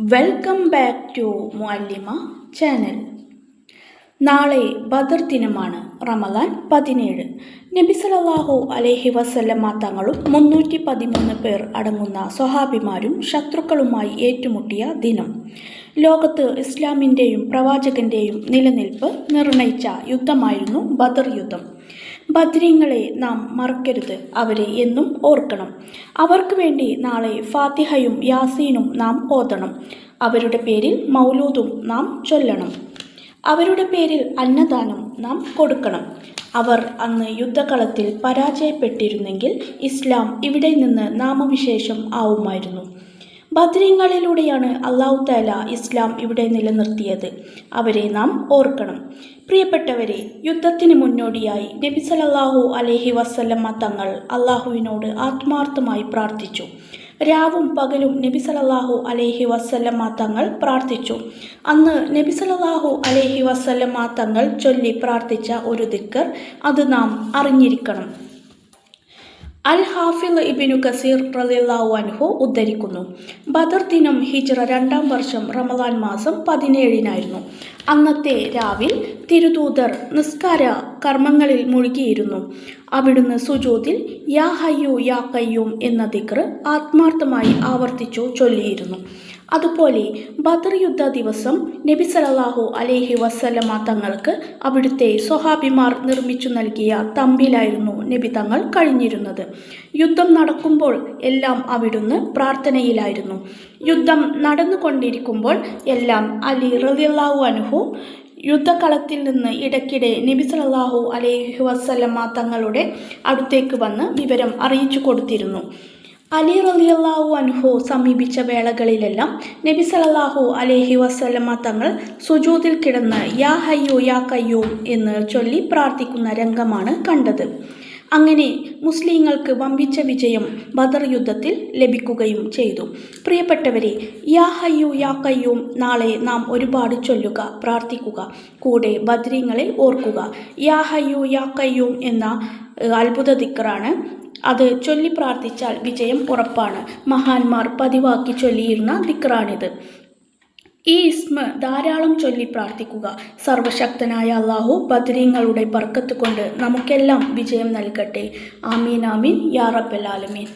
Welcome back to Muallima channel നാളെ ബദർ ദിനമാണ് റമദാൻ പതിനേഴ്. നബി സല്ലല്ലാഹു അലൈഹി വസല്ലമ തങ്ങളും മുന്നൂറ്റി പതിമൂന്ന് പേർ അടങ്ങുന്ന സ്വഹാബിമാരും ശത്രുക്കളുമായി ഏറ്റുമുട്ടിയ ദിനം. ലോകത്ത് ഇസ്ലാമിന്റെയും പ്രവാചകന്റെയും നിലനിൽപ്പ് നിർണയിച്ച യുദ്ധമായിരുന്നു ബദർ യുദ്ധം. ബദ്രീങ്ങളെ നാം മറക്കരുത് അവരെ എന്നും ഓർക്കണം. അവർക്ക് വേണ്ടി നാളെ ഫാത്തിഹയും യാസീനും നാം ഓതണം. അവരുടെ പേരിൽ മൗലൂദും നാം ചൊല്ലണം. അവരുടെ പേരിൽ അന്നദാനം നാം കൊടുക്കണം. അവർ അന്ന് യുദ്ധകളത്തിൽ പരാജയപ്പെട്ടിരുന്നെങ്കിൽ ഇസ്ലാം ഇവിടെ നിന്ന് നാമവിശേഷം ആവുമായിരുന്നു. ബദ്രീങ്ങളിലൂടെയാണ് അള്ളാഹു താല ഇസ്ലാം ഇവിടെ നിലനിർത്തിയത്. അവരെ നാം ഓർക്കണം. പ്രിയപ്പെട്ടവരെ യുദ്ധത്തിന് മുന്നോടിയായി നബി സലല്ലാഹു അലഹി വസല്ലമ്മ തങ്ങൾ അള്ളാഹുവിനോട് ആത്മാർത്ഥമായി പ്രാർത്ഥിച്ചു. രാവും പകലും നബി സലല്ലാഹു അലൈഹി വസല്ലമ്മ തങ്ങൾ പ്രാർത്ഥിച്ചു. അന്ന് നബി സലല്ലാഹു അലൈഹി വസല്ലമ്മ തങ്ങൾ ചൊല്ലി പ്രാർത്ഥിച്ച ഒരു ദിക്കർ അത് നാം അറിഞ്ഞിരിക്കണം. അൽ ഹാഫിൽ ഇബിനു കസീർ അൻഹു ഉദ്ധരിക്കുന്നു. ബദർ ദിനം ഹിജ്റ രണ്ടാം വർഷം റമദാൻ മാസം പതിനേഴിനായിരുന്നു. അന്നത്തെ രാവിൽ തിരുദൂതർ നിസ്കാര കർമ്മങ്ങളിൽ മുഴുകിയിരുന്നു. അവിടുന്ന് സുജൂതിൽ യാ ഹയ്യു യാ കയ്യൂം എന്ന ദിക്ർ ആത്മാർത്ഥമായി ആവർത്തിച്ചു ചൊല്ലിയിരുന്നു. അതുപോലെ ബദർ യുദ്ധ ദിവസം നബി സല്ലല്ലാഹു അലേഹി വസ്ലമ തങ്ങൾക്ക് അവിടുത്തെ സ്വഹാബിമാർ നിർമ്മിച്ചു നൽകിയ തമ്പിലായിരുന്നു നബി തങ്ങൾ കഴിഞ്ഞിരുന്നത്. യുദ്ധം നടക്കുമ്പോൾ എല്ലാം അവിടുന്ന് പ്രാർത്ഥനയിലായിരുന്നു. യുദ്ധം നടന്നുകൊണ്ടിരിക്കുമ്പോൾ എല്ലാം അലി റലിയല്ലാഹു അനുഹു യുദ്ധകളത്തിൽ നിന്ന് ഇടയ്ക്കിടെ നബി സല്ലല്ലാഹു അലൈഹി വസ്ലമ തങ്ങളുടെ അടുത്തേക്ക് വന്ന് വിവരം അറിയിച്ചു കൊടുത്തിരുന്നു. അലി റലിയല്ലാഹു അൻഹു സമീപിച്ച വേളകളിലെല്ലാം നബി സലല്ലാഹു അലൈഹി വസ്ലമ തങ്ങൾ സുജൂതിൽ കിടന്ന് യാ ഹയ്യു യാ കയ്യൂം എന്ന് ചൊല്ലി പ്രാർത്ഥിക്കുന്ന രംഗമാണ് കണ്ടത്. അങ്ങനെ മുസ്ലിങ്ങൾക്ക് വമ്പിച്ച വിജയം ബദർ യുദ്ധത്തിൽ ലഭിക്കുകയും ചെയ്തു. പ്രിയപ്പെട്ടവരെ യാ ഹയ്യു യാ കയ്യൂം നാളെ നാം ഒരുപാട് ചൊല്ലുക പ്രാർത്ഥിക്കുക. കൂടെ ബദ്രീങ്ങളെ ഓർക്കുക. യാ ഹയ്യു യാ കയ്യൂം എന്ന അത്ഭുത ദിക്കറാണ് അത് ചൊല്ലി പ്രാർത്ഥിച്ചാൽ വിജയം ഉറപ്പാണ്. മഹാന്മാർ പതിവാക്കി ചൊല്ലിയിരുന്ന ദിക്റാണിത്. ഈ ഇസ്മ ധാരാളം ചൊല്ലി പ്രാർത്ഥിക്കുക. സർവശക്തനായ അള്ളാഹു ബദ്രീങ്ങളുടെ ബർക്കത്ത് കൊണ്ട് നമുക്കെല്ലാം വിജയം നൽകട്ടെ. ആമീൻ ആമീൻ. യാ റബ്ബൽ ആലമീൻ.